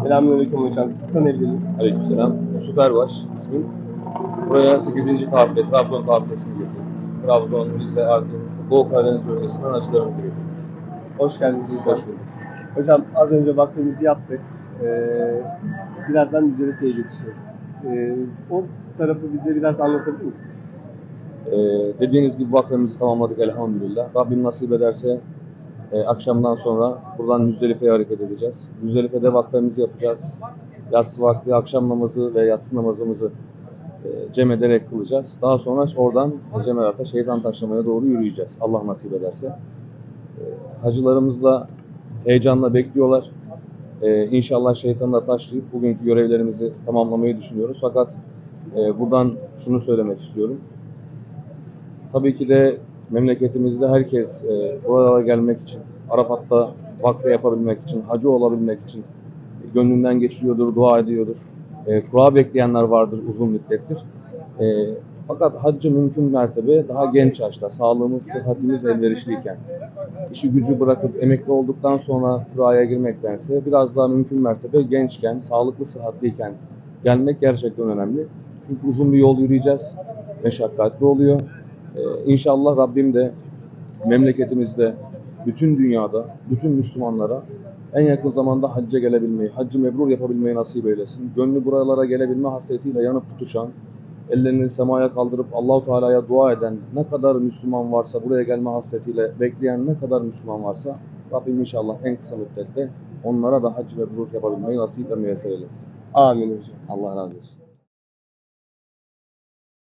Selamünaleyküm hocam. Siz tanıyabilir miyiz? Aleykümselam. Süper var ismim. Buraya 8. kafile, Trabzon kafilesini getirdik. Trabzon, Rize, Artvin, Doğu Karadeniz bölgesinden hacılarımızı getirdik. Hoş geldiniz hocam. Hoş bulduk. Hocam az önce vakfımızı yaptık. Ee, birazdan Müzdelife'ye geçeceğiz. Ee, o tarafı bize biraz anlatabilir misiniz? Ee, dediğiniz gibi vakfemizi tamamladık elhamdülillah. Rabbim nasip ederse e, akşamdan sonra buradan Müzdelife'ye hareket edeceğiz. Müzdelife'de vakfemizi yapacağız. Yatsı vakti akşam namazı ve yatsı namazımızı e, cem ederek kılacağız. Daha sonra oradan Cemerat'a, şeytan taşlamaya doğru yürüyeceğiz. Allah nasip ederse. E, hacılarımız da heyecanla bekliyorlar. E, inşallah şeytanı da taşlayıp bugünkü görevlerimizi tamamlamayı düşünüyoruz. Fakat e, buradan şunu söylemek istiyorum. Tabii ki de memleketimizde herkes e, buralara gelmek için, Arafat'ta vakfe yapabilmek için, hacı olabilmek için gönlünden geçiriyordur, dua ediyordur. E, kura bekleyenler vardır uzun müddettir. E, fakat haccı mümkün mertebe daha genç yaşta, sağlığımız, sıhhatimiz elverişliyken, işi gücü bırakıp emekli olduktan sonra kuraya girmektense biraz daha mümkün mertebe gençken, sağlıklı, sıhhatliyken gelmek gerçekten önemli. Çünkü uzun bir yol yürüyeceğiz, meşakkatli oluyor. Ee, inşallah Rabbim de memleketimizde, bütün dünyada, bütün Müslümanlara en yakın zamanda hacca gelebilmeyi, haccı mebrur yapabilmeyi nasip eylesin. Gönlü buralara gelebilme hasretiyle yanıp tutuşan, ellerini semaya kaldırıp Allahu Teala'ya dua eden ne kadar Müslüman varsa, buraya gelme hasretiyle bekleyen ne kadar Müslüman varsa Rabbim inşallah en kısa müddette onlara da hac mebrur yapabilmeyi nasip ve müyesser eylesin. Amin hocam. Allah razı olsun.